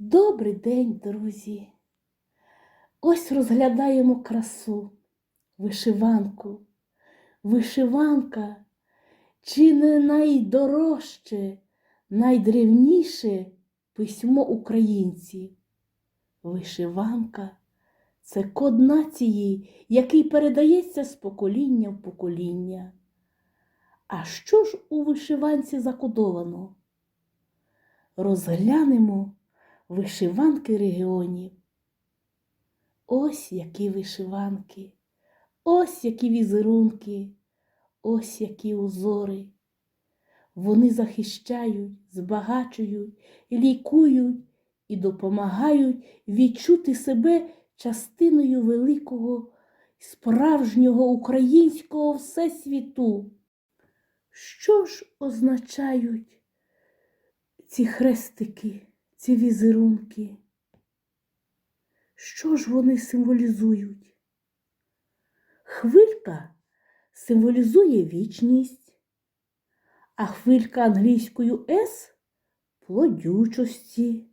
Добрий день, друзі! Ось розглядаємо красу, вишиванку. Вишиванка чи не найдорожче, найдревніше письмо українців. Вишиванка це код нації, який передається з покоління в покоління. А що ж у вишиванці закодовано? Розглянемо вишиванки регіонів. Ось які вишиванки, ось які візерунки, ось які узори. Вони захищають, збагачують, лікують і допомагають відчути себе частиною великого, справжнього українського всесвіту. Що ж означають ці хрестики, ці візерунки? Що ж вони символізують? Хвилька символізує вічність, а хвилька англійською С плодючості.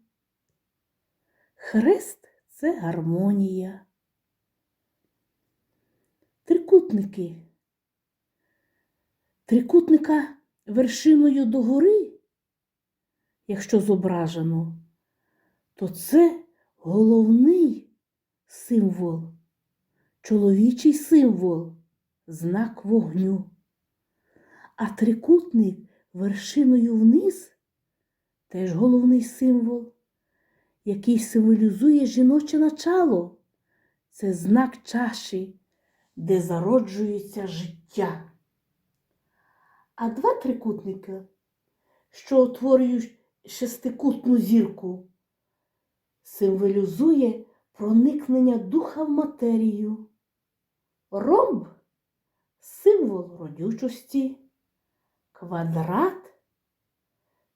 Хрест це гармонія. Трикутники. Трикутника вершиною догори, якщо зображено, то це головний символ, чоловічий символ, знак вогню. А трикутник вершиною вниз теж головний символ, який символізує жіноче начало. Це знак чаші, де зароджується життя. А два трикутники, що утворюють шестикутну зірку, символізує проникнення духа в матерію. Ромб символ родючості, квадрат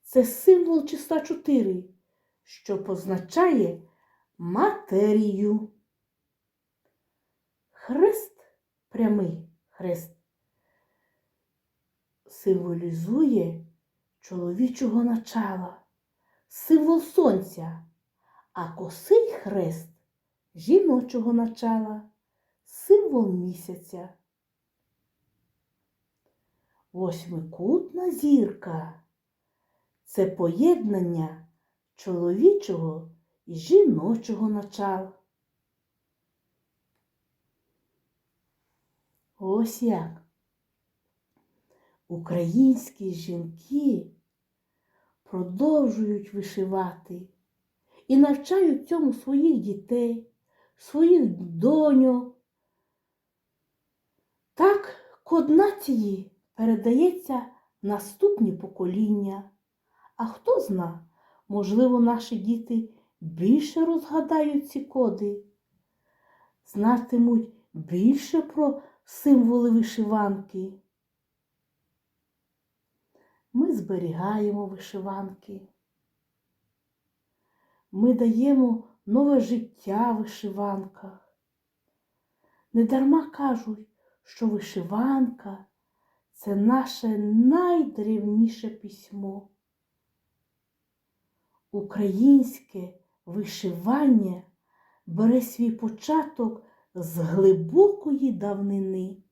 це символ числа 4, що позначає матерію. Хрест прямий хрест символізує чоловічого начала, символ сонця, а косий хрест жіночого начала, символ місяця. Восьмикутна зірка це поєднання чоловічого і жіночого начала. Ось як українські жінки продовжують вишивати і навчають цьому своїх дітей, своїх доньок. Так код нації передається наступні покоління. А хто зна, можливо, наші діти більше розгадають ці коди, знатимуть більше про символи вишиванки. Ми зберігаємо вишиванки. Ми даємо нове життя вишиванках. Недарма кажуть, що вишиванка це наше найдревніше письмо. Українське вишивання бере свій початок з глибокої давнини.